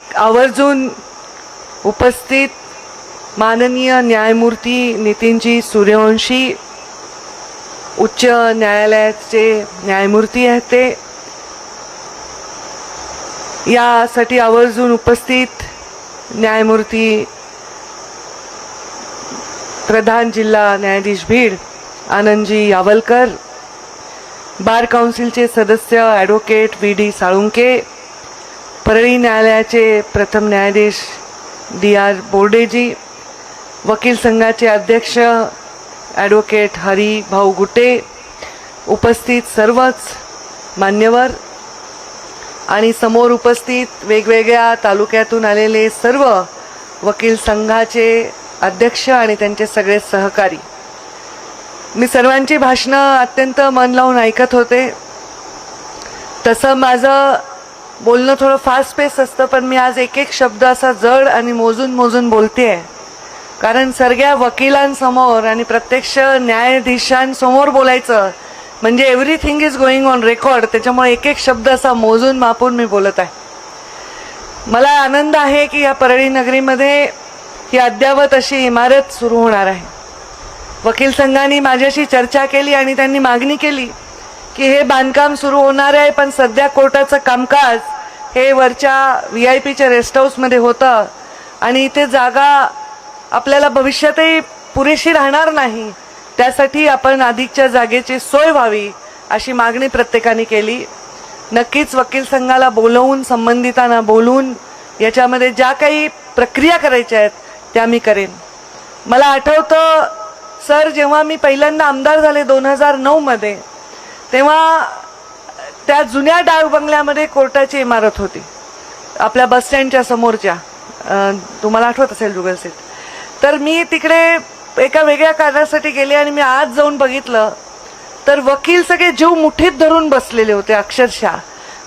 आवर्जून उपस्थित माननीय न्यायमूर्ती नितीनजी सूर्यवंशी उच्च न्यायालयाचे न्यायमूर्ती आहेत ते. यासाठी आवर्जून उपस्थित न्यायमूर्ती प्रधान जिल्हा न्यायाधीश भीड आनंदजी यावलकर बार काउन्सिलचे सदस्य advocate V D Salunke Parli न्यायालयाचे प्रथम न्यायाधीश डी आर बोर्डेजी वकील संघाचे अध्यक्ष ॲडव्होकेट हरी भाऊ गुटे उपस्थित सर्वच मान्यवर आणि समोर उपस्थित वेगवेगळ्या तालुक्यातून आलेले सर्व वकील संघाचे अध्यक्ष आणि त्यांचे सगळे सहकारी. मी सर्वांची भाषणं अत्यंत मन लावून ऐकत होते. तसं माझं बोलणं थोडं फास्ट पेस असतं पण मी आज एक एक शब्द असा जड आणि मोजून मोजून बोलते कारण सगळ्या वकिलांसमोर आणि प्रत्यक्ष न्यायाधीशांसमोर बोलायचं म्हणजे everything is going on record त्याच्यामुळे एक एक शब्द असा मोजून मापून मी बोलत आहे. मला आनंद आहे की या परळी नगरीमध्ये ही अद्यावत अशी इमारत सुरू होणार आहे. वकील संघाने माझ्याशी चर्चा केली आणि त्यांनी मागणी केली की हे बांधकाम सुरू होणार आहे पण सध्या कोर्टाचं कामकाज हे वरच्या व्ही आय पीच्या रेस्ट हाऊसमध्ये होतं. आणि इथे जागा आपल्याला भविष्यातही पुरेशी राहणार नाही. त्यासाठी आपण अधिकच्या जागेची सोय व्हावी अशी मागणी प्रत्येकाने केली. नक्कीच वकील संघाला बोलवून संबंधितांना बोलून याच्यामध्ये ज्या काही प्रक्रिया करायच्या आहेत त्या मी करेन. मला आठवतं सर जेव्हा मी पहिल्यांदा आमदार झाले दोन हजार नऊमध्ये तेव्हा त्या जुन्या डाक बंगल्यामध्ये कोर्टाची इमारत होती. आपल्या बसस्टँडच्या समोरच्या. तुम्हाला आठवत असेल जुगल तर मी तिकडे एका वेगळ्या कारणासाठी गेले आणि मी आज जाऊन बघितलं. तर वकील सगळे जीव मुठीत धरून बसलेले होते अक्षरशः.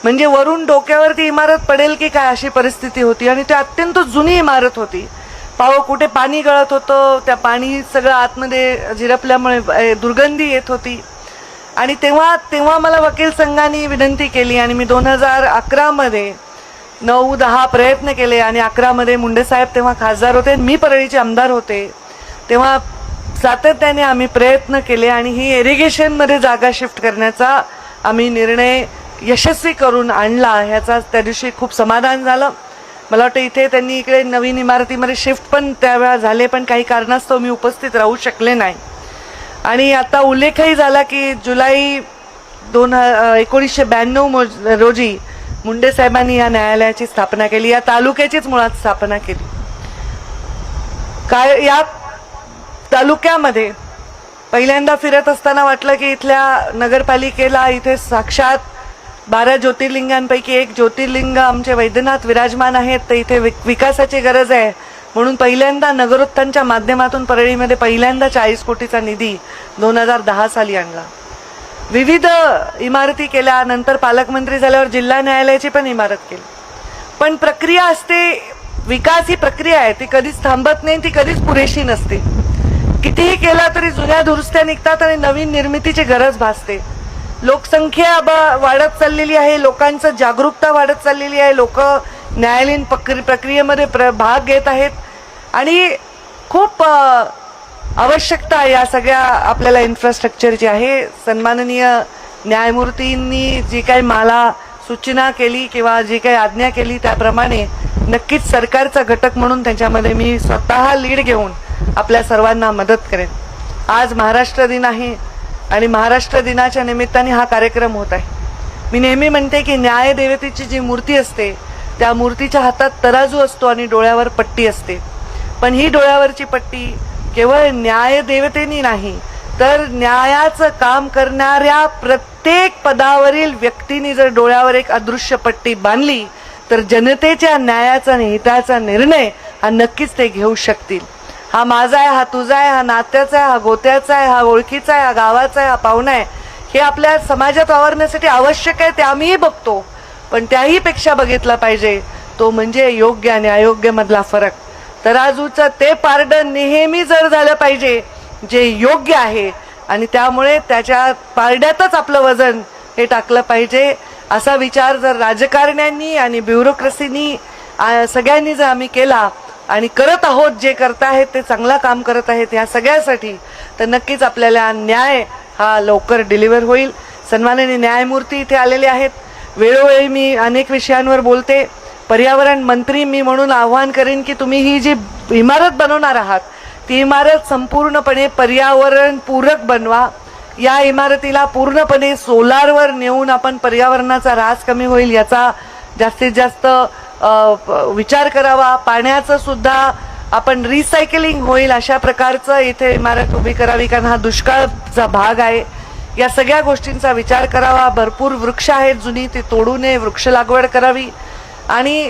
म्हणजे वरून डोक्यावरती इमारत पडेल की काय अशी परिस्थिती होती आणि ती अत्यंत जुनी इमारत होती. पाव कुठे पाणी गळत होतं त्या पाणी सगळं आतमध्ये झिरपल्यामुळे दुर्गंधी येत होती. आणि तेव्हा तेव्हा मला वकील संघाने विनंती केली आणि मी दोन हजार अकरामध्ये नऊ दहा प्रयत्न केले आणि अकरामध्ये मुंडेसाहेब तेव्हा खासदार होते मी परळीचे आमदार होते. तेव्हा सातत्याने आम्ही प्रयत्न केले आणि ही इरिगेशनमध्ये जागा शिफ्ट करण्याचा आम्ही निर्णय यशस्वी करून आणला. ह्याचा त्या दिवशी खूप समाधान झालं. मला वाटतं इथे त्यांनी इकडे नवीन इमारतीमध्ये शिफ्ट पण त्यावेळा झाले पण काही कारणास्तव मी उपस्थित राहू शकले नाही. आणि आता उल्लेखही झाला की जुलै दोन एकोणीसशे ब्याण्णव रोजी मुंडे साहेबांनी या न्यायालयाची स्थापना केली या तालुक्याचीच मुळात स्थापना केली. काय या तालुक्यामध्ये पहिल्यांदा फिरत असताना वाटलं की इथल्या नगरपालिकेला इथे साक्षात बारा ज्योतिर्लिंगांपैकी एक ज्योतिर्लिंग आमचे वैद्यनाथ विराजमान आहेत तर इथे विक- विकासाची गरज आहे. म्हणून पहिल्यांदा नगरोत्थानच्या माध्यमातून परळीमध्ये पहिल्यांदा चाळीस कोटीचा निधी दोन हजार दहा साली आणला. विविध इमारती केल्या नंतर पालकमंत्री झाल्यावर जिल्हा न्यायालयाची पण इमारत केली. पण प्रक्रिया असते विकास ही प्रक्रिया आहे ती कधीच थांबत नाही ती कधीच पुरेशी नसते. कितीही केला तरी जुन्या दुरुस्त्या निघतात आणि नवीन निर्मितीची गरज भासते. लोकसंख्या वाढत चाललेली आहे लोकांचं जागरूकता वाढत चाललेली आहे लोक न्यायालयीन प्रक्रि- प्रक्रियेमध्ये प्र भाग घेत आहेत. आणि खूप आवश्यकता या सगळ्या आपल्याला इन्फ्रास्ट्रक्चरची आहे. सन्माननीय न्यायमूर्तींनी जी काही मला सूचना केली किंवा जी काही आज्ञा केली त्याप्रमाणे नक्कीच सरकारचा घटक म्हणून त्यांच्यामध्ये मी स्वतः लीड घेऊन आपल्या सर्वांना मदत करेन. आज महाराष्ट्र दिन आहे आणि महाराष्ट्र दिनाच्या निमित्ताने हा कार्यक्रम होत आहे. मी नेहमी म्हणते की न्याय देवतेची जी मूर्ती असते त्या मूर्तीच्या हातात तराजू असतो आणि डोळ्यावर पट्टी असते. पण ही डोळ्यावरची पट्टी केवळ न्याय देवतेनी नाही तर न्यायाचं काम करणाऱ्या प्रत्येक पदावरील व्यक्तीने जर डोळ्यावर एक अदृश्य पट्टी बांधली तर जनतेच्या न्यायाचा आणि हिताचा निर्णय हा नक्कीच ते घेऊ शकतील. हा माझा आहे हा तुझा आहे हा नात्याचा आहे हा गोत्याचा आहे हा ओळखीचा आहे हा गावाचा आहे हा पाहुणा आहे हे आपल्या समाजात वावरण्यासाठी आवश्यक आहे ते आम्हीही बघतो. पण त्याही पेक्षा बघितला पाहिजे तो म्हणजे योग्य आणि अयोग्य मधला फरक. तराजूचं ते पारडं नेहमी जर झालं पाहिजे जे योग्य आहे आणि त्यामुळे त्याच्या पारड्यातच आपलं वजन हे टाकलं पाहिजे असा विचार जर राजकारण्यांनी आणि ब्युरोक्रेसीनी सगळ्यांनी जर आम्ही केला आणि करत आहोत जे करत आहेत ते चांगलं काम करत आहेत ह्या सगळ्यासाठी तर नक्कीच आपल्याला न्याय हा लवकर डिलिव्हर होईल. सन्माननीय न्यायमूर्ती इथे आलेले आहेत. वेळोवेळी मी अनेक विषयांवर बोलते. पर्यावरण मंत्री मी म्हणून आव्हान करेन की तुम्ही ही जी इमारत बनवणार आहात ती इमारत संपूर्णपणे पर्यावरण पूरक बनवा. या इमारतीला पूर्णपणे सोलारवर नेऊन आपण पर्यावरणाचा ऱ्हास कमी होईल याचा जास्तीत जास्त विचार करावा. पाण्याचं सुद्धा आपण रिसायकलिंग होईल अशा प्रकारचं इथे इमारत उभी करावी कारण हा दुष्काळचा भाग आहे. या सगळ्या गोष्टींचा विचार करावा. भरपूर वृक्ष आहेत जुनी ती तोडू नये वृक्ष लागवड करावी. आणि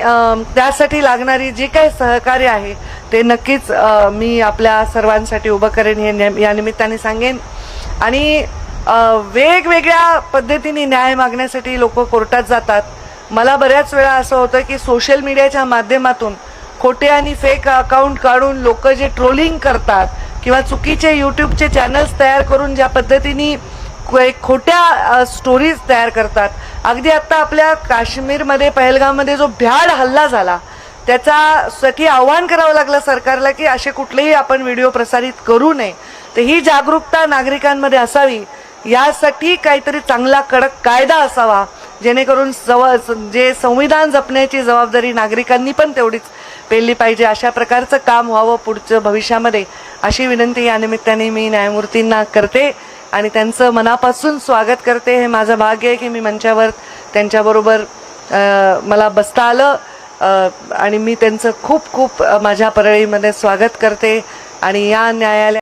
त्यासाठी लागणारी जे काही सहकार्य आहे ते नक्कीच मी आपल्या सर्वांसाठी उभं करेन हे या निमित्ताने सांगेन. आणि वेगवेगळ्या पद्धतीने न्याय मागण्यासाठी लोक कोर्टात जातात. मला बऱ्याच वेळा असं होतं की सोशल मीडियाच्या माध्यमातून खोटे आणि फेक अकाउंट काढून लोक जे ट्रोलिंग करतात किंवा चुकीचे यूट्यूबचे चॅनल्स तयार करून ज्या पद्धतीने खोट्या स्टोरीज तयार करतात. अगदी आत्ता आपल्या काश्मीरमध्ये पहलगाममध्ये जो भ्याड हल्ला झाला त्याच्यासाठी आव्हान करावं लागलं सरकारला की असे कुठलेही आपण व्हिडिओ प्रसारित करू नये. तर ही जागरूकता नागरिकांमध्ये असावी. यासाठी काहीतरी चांगला कडक कायदा असावा जेणेकरून जव जे संविधान जपण्याची जबाबदारी नागरिकांनी पण तेवढीच पेलली पाहिजे. अशा प्रकारचं काम व्हावं पुढच्या भविष्यामध्ये. अशी विनंती या निमित्ताने मी न्यायमूर्तींना करते. आणि त्यांचं मनापासून स्वागत करते. हे माझं भाग्य आहे की मी मंचावर त्यांच्याबरोबर मला बसता आलं आणि मी त्यांचं खूप खूप माझ्या परळीमध्ये स्वागत करते. आणि या न्यायालय